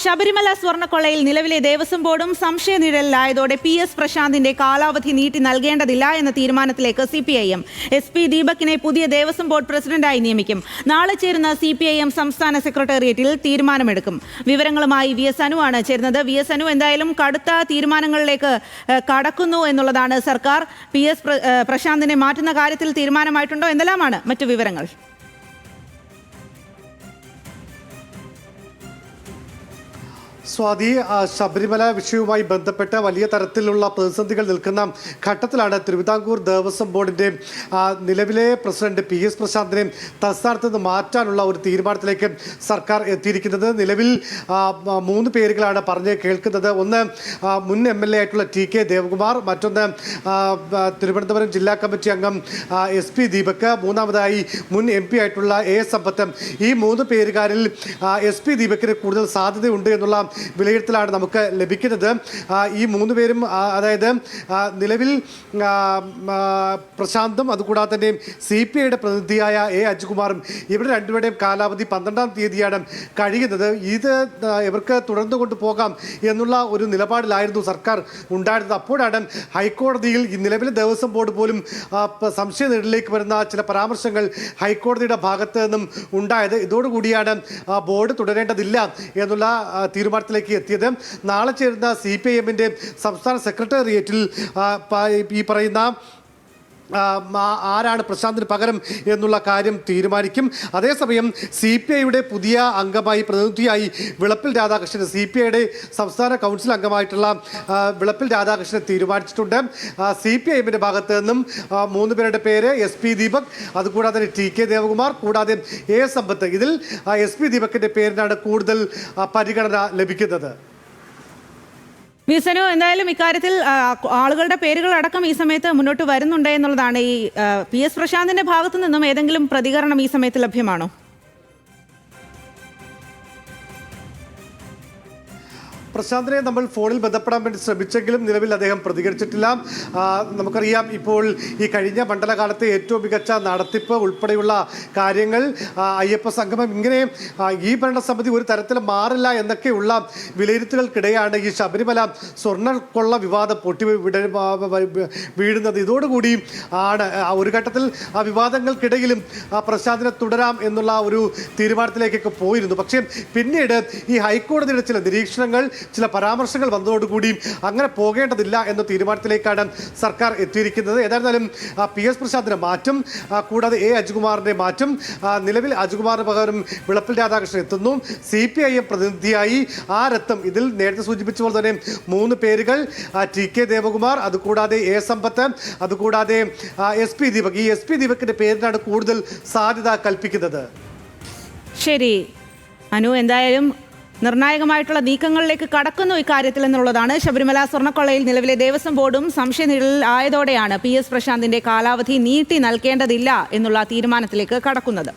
ശബരിമല സ്വർണക്കൊള്ളയിൽ നിലവിലെ ദേവസ്വം ബോർഡും സംശയനിഴലിലായതോടെ P S പ്രശാന്തിന്റെ കാലാവധി നീട്ടി നൽകേണ്ടതില്ല എന്ന തീരുമാനത്തിലേക്ക് C P I M. S P ദീപകിനെ പുതിയ ദേവസ്വം ബോർഡ് പ്രസിഡന്റായി നിയമിക്കും. നാളെ ചേരുന്ന സി പി ഐ എം സംസ്ഥാന സെക്രട്ടേറിയറ്റിൽ തീരുമാനമെടുക്കും. വിവരങ്ങളുമായി വി എസ് അനുവാണ് ചേരുന്നത്. വി എസ് അനു എന്തായാലും കടുത്ത തീരുമാനങ്ങളിലേക്ക് കടക്കുന്നു എന്നുള്ളതാണ് സർക്കാർ. പി എസ് പ്രശാന്തിനെ മാറ്റുന്ന കാര്യത്തിൽ തീരുമാനമായിട്ടുണ്ടോ? എന്തെല്ലാമാണ് മറ്റു വിവരങ്ങൾ? സ്വാതി ശബരിമല വിഷയവുമായി ബന്ധപ്പെട്ട് വലിയ തരത്തിലുള്ള പ്രതിസന്ധികൾ നിൽക്കുന്ന ഘട്ടത്തിലാണ് തിരുവിതാംകൂർ ദേവസ്വം ബോർഡിന്റെ നിലവിലെ പ്രസിഡന്റ് പി എസ് പ്രശാന്തിനെ തസ്ഥാനത്ത് നിന്ന് മാറ്റാനുള്ള ഒരു തീരുമാനത്തിലേക്ക് സർക്കാർ എത്തിയിരിക്കുന്നത്. നിലവിൽ മൂന്ന് പേരുകളാണ് പറഞ്ഞ് കേൾക്കുന്നത്. ഒന്ന് മുൻ എം എൽ എ ആയിട്ടുള്ള ടി കെ ദേവകുമാർ മറ്റൊന്ന് തിരുവനന്തപുരം ജില്ലാ കമ്മിറ്റി അംഗം എസ് പി ദീപക് മൂന്നാമതായി മുൻ എം പി ആയിട്ടുള്ള എ സമ്പത്ത്. ഈ മൂന്ന് പേരുകാരിൽ എസ് പി ദീപകിന് കൂടുതൽ സാധ്യതയുണ്ട് എന്നുള്ള വിലയിരുത്തലാണ് നമുക്ക് ലഭിക്കുന്നത്. ഈ മൂന്ന് പേരും അതായത് നിലവിൽ പ്രശാന്തും അതുകൂടാതെ തന്നെ സി പി ഐയുടെ പ്രതിനിധിയായ എ അജികുമാറും ഇവരുടെ രണ്ടുപേരുടെയും കാലാവധി പന്ത്രണ്ടാം തീയതിയാണ് കഴിയുന്നത്. ഇത് ഇവർക്ക് തുടർന്നു കൊണ്ടുപോകാം എന്നുള്ള ഒരു നിലപാടിലായിരുന്നു സർക്കാർ ഉണ്ടായിരുന്നത്. അപ്പോഴാണ് ഹൈക്കോടതിയിൽ നിലവിലെ ദേവസ്വം ബോർഡ് പോലും സംശയ നേടിലേക്ക് വരുന്ന ചില പരാമർശങ്ങൾ ഹൈക്കോടതിയുടെ ഭാഗത്ത് നിന്നും ഉണ്ടായത്. ഇതോടുകൂടിയാണ് ബോർഡ് തുടരേണ്ടതില്ല എന്നുള്ള ആ, തീരുമാനത്തിലേക്ക് എത്തിയത്. നാളെ ചേരുന്ന സി പി ഐ എമ്മിന്റെ സംസ്ഥാന സെക്രട്ടേറിയറ്റിൽ ഈ പറയുന്ന ആരാണ് പ്രശാന്തിന് പകരം എന്നുള്ള കാര്യം തീരുമാനിക്കും. അതേസമയം സി പി ഐയുടെ പുതിയ അംഗമായി പ്രതിനിധിയായി വിളപ്പിൽ രാധാകൃഷ്ണൻ സി പി ഐയുടെ സംസ്ഥാന കൗൺസിൽ അംഗമായിട്ടുള്ള വിളപ്പിൽ രാധാകൃഷ്ണൻ തീരുമാനിച്ചിട്ടുണ്ട്. സി പി ഐ ഭാഗത്ത് നിന്നും മൂന്ന് പേരുടെ പേര് എസ് പി ദീപക് അതുകൂടാതെ ടി കെ ദേവകുമാർ കൂടാതെ എ സമ്പത്ത്. ഇതിൽ എസ് പി ദീപകിന്റെ പേരിനാണ് കൂടുതൽ പരിഗണന ലഭിക്കുന്നത്. വിസനു എന്തായാലും ഇക്കാര്യത്തിൽ ആളുകളുടെ പേരുകൾ അടക്കം ഈ സമയത്ത് മുന്നോട്ട് വരുന്നുണ്ട് എന്നുള്ളതാണ് ഈ പി എസ് പ്രശാന്തിന്റെ ഭാഗത്തു നിന്നും ഏതെങ്കിലും പ്രതികരണം ഈ സമയത്ത് ലഭ്യമാണോ? പ്രശാന്തിനെ നമ്മൾ ഫോണിൽ ബന്ധപ്പെടാൻ വേണ്ടി ശ്രമിച്ചെങ്കിലും നിലവിൽ അദ്ദേഹം പ്രതികരിച്ചിട്ടില്ല. നമുക്കറിയാം ഇപ്പോൾ ഈ കഴിഞ്ഞ മണ്ഡലകാലത്തെ ഏറ്റവും മികച്ച നടത്തിപ്പ് ഉൾപ്പെടെയുള്ള കാര്യങ്ങൾ അയ്യപ്പ സംഗമം ഇങ്ങനെ ഈ ഭരണസമിതി ഒരു തരത്തിൽ മാറില്ല എന്നൊക്കെയുള്ള വിലയിരുത്തലുകൾക്കിടെയാണ് ഈ ശബരിമല സ്വർണക്കൊള്ള വിവാദം പൊട്ടി വീഴുന്നത്. ഇതോടുകൂടി ആണ് ഒരു ഘട്ടത്തിൽ ആ വിവാദങ്ങൾക്കിടയിലും പ്രശാന്തിനെ തുടരാം എന്നുള്ള ഒരു തീരുമാനത്തിലേക്കൊക്കെ പോയിരുന്നു. പക്ഷേ പിന്നീട് ഈ ഹൈക്കോടതിയുടെ ചില നിരീക്ഷണങ്ങൾ ചില പരാമർശങ്ങൾ വന്നതോടുകൂടിയും അങ്ങനെ പോകേണ്ടതില്ല എന്ന തീരുമാനത്തിലേക്കാണ് സർക്കാർ എത്തിയിരിക്കുന്നത്. ഏതായിരുന്നാലും പി എസ് പ്രസാദിന്റെ മാറ്റം കൂടാതെ എ അജികുമാറിന്റെ മാറ്റം നിലവിൽ അജികുമാറിന് പകരം വിളപ്പിൽ രാധാകൃഷ്ണൻ എത്തുന്നു. സി പി ഐ എം പ്രതിനിധിയായി ആ രത്തം ഇതിൽ നേരത്തെ സൂചിപ്പിച്ച പോലെ തന്നെ മൂന്ന് പേരുകൾ ടി കെ ദേവകുമാർ അതുകൂടാതെ എ സമ്പത്ത് അതുകൂടാതെ എസ് പി ദീപക്. ഈ എസ് പി ദീപകിന്റെ പേരിനാണ് കൂടുതൽ സാധ്യത കൽപ്പിക്കുന്നത്. ശരി. അനു എന്തായാലും നിർണായകമായിട്ടുള്ള നീക്കങ്ങളിലേക്ക് കടക്കുന്നു ഇക്കാര്യത്തിൽ എന്നുള്ളതാണ്. ശബരിമല സ്വർണക്കൊള്ളയിൽ നിലവിലെ ദേവസ്വം ബോർഡും സംശയനിഴലിൽ ആയതോടെയാണ് പി എസ് പ്രശാന്തിന്റെ കാലാവധി നീട്ടി നൽകേണ്ടതില്ല എന്നുള്ള തീരുമാനത്തിലേക്ക് കടക്കുന്നത്.